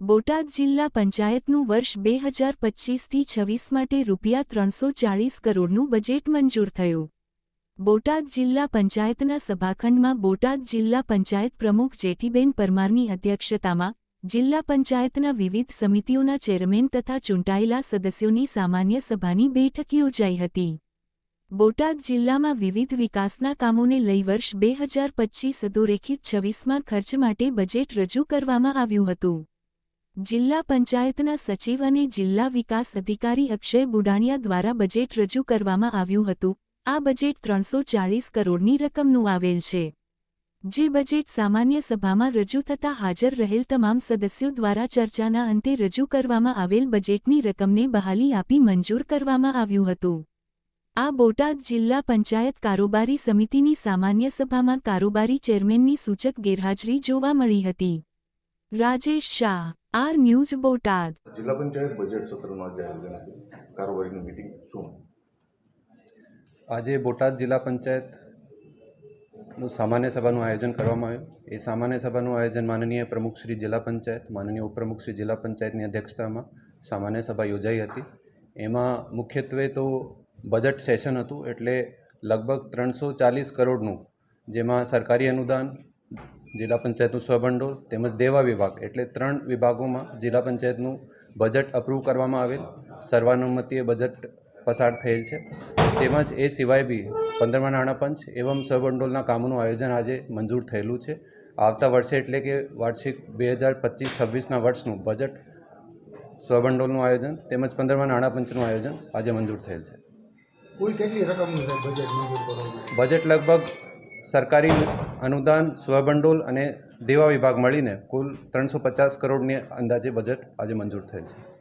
બોટાદ જિલ્લા પંચાયતનું વર્ષ બે હજાર પચીસથી છવ્વીસ માટે રૂપિયા ત્રણસો ચાળીસ કરોડનું બજેટ મંજૂર થયું. બોટાદ જિલ્લા પંચાયતના સભાખંડમાં બોટાદ જિલ્લા પંચાયત પ્રમુખ જેઠીબેન પરમારની અધ્યક્ષતામાં જિલ્લા પંચાયતના વિવિધ સમિતિઓના ચેરમેન તથા ચૂંટાયેલા સદસ્યોની સામાન્ય સભાની બેઠક યોજાઈ હતી. બોટાદ જિલ્લામાં વિવિધ વિકાસના કામોને લઈ વર્ષ બે હજાર પચીસ અધોરેખિત છવ્વીસમાં ખર્ચ માટે બજેટ રજૂ કરવામાં આવ્યું હતું. જિલ્લા પંચાયતના સચિવ અને જિલ્લા વિકાસ અધિકારી અક્ષય બુડાણિયા દ્વારા બજેટ રજૂ કરવામાં આવ્યું હતું. આ બજેટ ત્રણસો ચાળીસ કરોડની રકમનું આવેલ છે. જે બજેટ સામાન્ય સભામાં રજૂ થતા હાજર રહેલ તમામ સદસ્યો દ્વારા ચર્ચાના અંતે રજૂ કરવામાં આવેલ બજેટની રકમને બહાલી આપી મંજૂર કરવામાં આવ્યું હતું. આ બોટાદ જિલ્લા પંચાયત કારોબારી સમિતિની સામાન્ય સભામાં કારોબારી ચેરમેનની સૂચક ગેરહાજરી જોવા મળી હતી. Rajesh Shah R news Botad. જિલ્લા પંચાયત બજેટ સત્રનું આજે કારોબારીની મિટિંગ શું? આજે બોટાદ જિલ્લા પંચાયતનું સામાન્ય સભાનું આયોજન કરવામાં આવ્યું. એ સામાન્ય સભાનું આયોજન માનનીય પ્રમુખ શ્રી જિલ્લા પંચાયત માનનીય ઉપપ્રમુખ શ્રી જિલ્લા પંચાયતની અધ્યક્ષતામાં સામાન્ય સભા યોજાઈ હતી. એમાં મુખ્યત્વે તો બજેટ સેશન હતું એટલે લગભગ ત્રણસો ચાલીસ કરોડનું જેમાં સરકારી અનુદાન જિલ્લા પંચાયતનું સ્વભંડોળ તેમજ દેવા વિભાગ એટલે ત્રણ વિભાગોમાં જિલ્લા પંચાયતનું બજેટ અપ્રૂવ કરવામાં આવેલ. સર્વાનુમતિએ બજેટ પસાર થયેલ છે. તેમજ એ સિવાય બી પંદરમા નાણાં પંચ એવં સ્વભંડોળના કામોનું આયોજન આજે મંજૂર થયેલું છે. આવતા વર્ષે એટલે કે વાર્ષિક બે હજાર પચીસ છવ્વીસના વર્ષનું બજેટ સ્વભંડોળનું આયોજન તેમજ પંદરમા નાણાં પંચનું આયોજન આજે મંજૂર થયેલ છે. કુલ કેટલી રકમનું બજેટ મંજૂર બજેટ લગભગ સરકારી અનુદાન સ્વભંડોળ અને દેવા વિભાગ મળીને કુલ ત્રણસો પચાસ કરોડની અંદાજે બજેટ આજે મંજૂર થયેલ છે.